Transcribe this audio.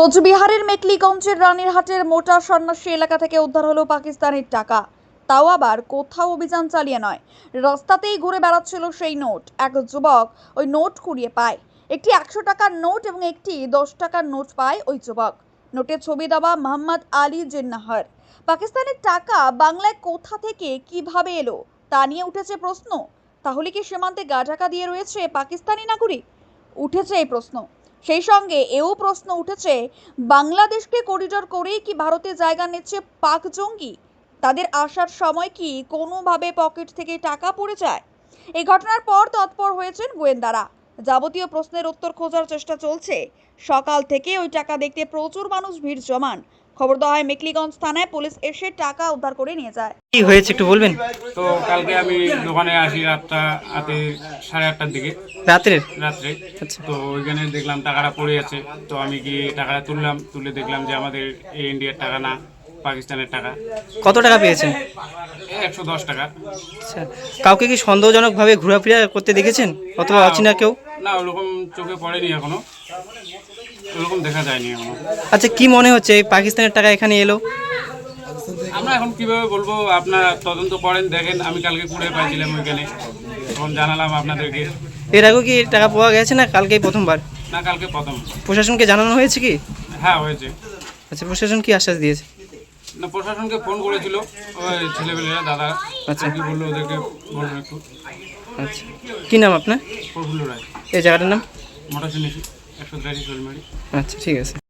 কোচবিহারের মেকলিগঞ্জের রানীরহাটের মোটা সন্ন্যাসী এলাকা থেকে উদ্ধার হলো পাকিস্তানের টাকা। তাও আবার কোথাও অভিযান চালিয়ে নয়। রাস্তাতেই ঘুরে বেড়াচ্ছিল সেই নোট। এক যুবক ওই নোট কুড়িয়ে পায়। একটি একশো টাকার নোট এবং একটি দশ টাকার নোট পায় ওই যুবক। নোটে ছবি দেওয়া মোহাম্মদ আলী জিন্নাহর। পাকিস্তানের টাকা বাংলায় কোথা থেকে কীভাবে এলো তা নিয়ে উঠেছে প্রশ্ন। তাহলে কি সীমান্তে গা ঢাকা দিয়ে রয়েছে পাকিস্তানি নাগরিক? উঠেছে এই প্রশ্ন। সেই সঙ্গে এও প্রশ্ন উঠেছে, বাংলাদেশকে করিডর করেই কি ভারতে জায়গা নিচ্ছে পাক জঙ্গি? তাদের আসার সময় কি কোনোভাবে পকেট থেকে টাকা পড়ে যায়? এই ঘটনার পর তৎপর হয়েছেন গোয়েন্দারা। যাবতীয় প্রশ্নের উত্তর খোঁজার চেষ্টা চলছে। সকাল থেকে ওই টাকা দেখতে প্রচুর মানুষ ভিড় জমান। খবর দেওয়া হয় মেকলিগঞ্জ থানায় পুলিশ এসে টাকা উদ্ধার করে নিয়ে যায়। কি হয়েছে একটু বলবেন? তো কালকে আমি দোকানে আসি রাতটা রাতে সাড়ে আটটার দিকে। রাত্রের রাত্রে। আচ্ছা। তো ওইখানে দেখলাম টাকাটা পড়ে আছে। তো আমি গিয়ে টাকাটা তুললাম তুলে দেখলাম যে আমাদের এই ইন্ডিয়ার টাকা না পাকিস্তানের টাকা। কত টাকা পেয়েছেন? একশো দশ টাকা। আচ্ছা। কাউকে কি সন্দেহজনকভাবে ঘোরাফেরা করতে দেখেছেন? অথবা অচেনা কেউ? না ওরকম চোখে পড়েনি এখনও। ওরকম দেখা যায়নি এখনও। আচ্ছা কি মনে হচ্ছে? এই পাকিস্তানের টাকা এখানে এলো? আমরা এখন কীভাবে বলব আপনার তদন্ত করেন দেখেন আমি কালকে কুড়ে পাইছিলাম ওইখানে। তখন জানালাম আপনাদেরকে। এর আগেও কি টাকা পাওয়া গেছে না কালকেই প্রথমবার? না কালকে প্রথম। প্রশাসনকে জানানো হয়েছে কি? হ্যাঁ হয়েছে। আচ্ছা প্রশাসন কি আশ্বাস দিয়েছে? না প্রশাসনকে ফোন করেছিল ওই ছেলেপেলেরা দাদা। আচ্ছা। কি বলল ওদেরকে বলব একটু। আচ্ছা। কি নাম আপনার? প্রফুল্ল রায়। এই জায়গাটার নাম? আচ্ছা ঠিক আছে।